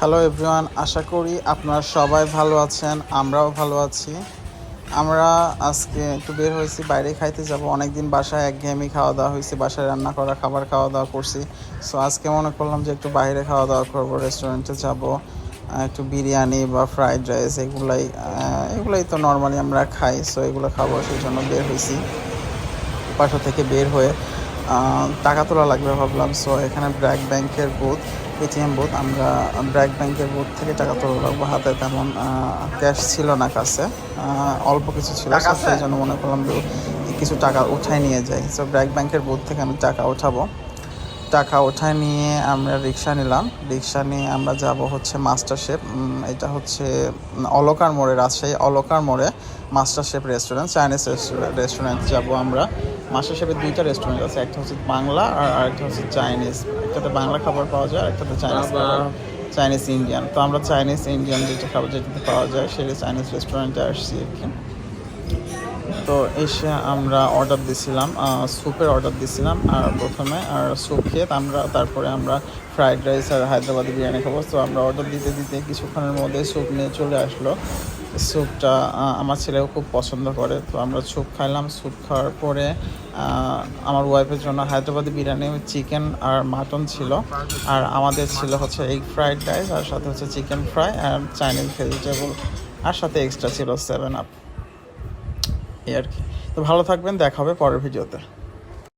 Hello everyone আশা করি আপনারা সবাই ভালো আছেন, আমরাও ভালো আছি। আমরা আজকে একটু বের হয়েছি, বাইরে খাইতে যাব। অনেক দিন বাসায় একঘেয়েমি খাওয়া দাওয়া হয়েছে, বাসায় রান্না করা, খাবার খাওয়া দাওয়া করছি। সো আজকে মনে করলাম যে একটু বাইরে খাওয়া দাওয়া করব রেস্টুরেন্টে যাব একটু বিরিয়ানি বা ফ্রাইড রাইস এগুলাই এগুলাই তো নর্মালি আমরা খাই। সো এগুলো খাব, সেই জন্য বের হয়েছি। বাসা থেকে বের হয়ে টাকা তোলা লাগবে ভাবলাম। সো এখানে ব্র্যাক ব্যাংকের বুথ এটিএম বুথ আমরা ব্র্যাক ব্যাংকের বুথ থেকে টাকা তোলা লাগবো। হাতে তেমন ক্যাশ ছিল না কাছে। অল্প কিছু ছিল। সেই জন্য মনে করলাম যে কিছু টাকা উঠাই নিয়ে যাই। সো ব্র্যাক ব্যাংকের বুথ থেকে আমি টাকা উঠাবো। টাকা ওঠায় নিয়ে আমরা রিক্সা নিলাম। রিক্সা নিয়ে আমরা যাব হচ্ছে মাস্টার শেফ এটা হচ্ছে অলকার মোড়ে রাজশাহী অলকার মোড়ে master chef restaurant Chinese restaurant যাব আমরা। মাস্টার শেফের দুইটা রেস্টুরেন্ট আছে একটা হচ্ছে বাংলা আর আরেকটা হচ্ছে চাইনিজ। একটাতে বাংলা খাবার পাওয়া যায় একটাতে চাইনিজ খাবার চাইনিজ ইন্ডিয়ান। তো আমরা চাইনিজ ইন্ডিয়ান যেটা খাবার যেটাতে পাওয়া যায় সেটা চাইনিজ রেস্টুরেন্টে আসছি আর কি। তো এসে আমরা অর্ডার দিছিলাম স্যুপের অর্ডার দিছিলাম আর প্রথমে, আর স্যুপ খেয়ে আমরা তারপরে আমরা ফ্রাইড রাইস আর হায়দ্রাবাদি বিরিয়ানি খাব। তো আমরা অর্ডার দিতে দিতে কিছুক্ষণের মধ্যে স্যুপ নিয়ে চলে আসলো। স্যুপটা আমার ছেলেও খুব পছন্দ করে, তো আমরা স্যুপ খাইলাম। স্যুপ খাওয়ার পরে আমার ওয়াইফের জন্য হায়দ্রাবাদি বিরিয়ানি চিকেন আর মাটন ছিল। আর আমাদের ছিল হচ্ছে এগ ফ্রাইড রাইস আর সাথে হচ্ছে চিকেন ফ্রাই আর চাইনিজ ভেজিটেবল আর সাথে এক্সট্রা ছিল সেভেন আপ এই আর কি। তো ভালো থাকবেন দেখা হবে পরের ভিডিওতে।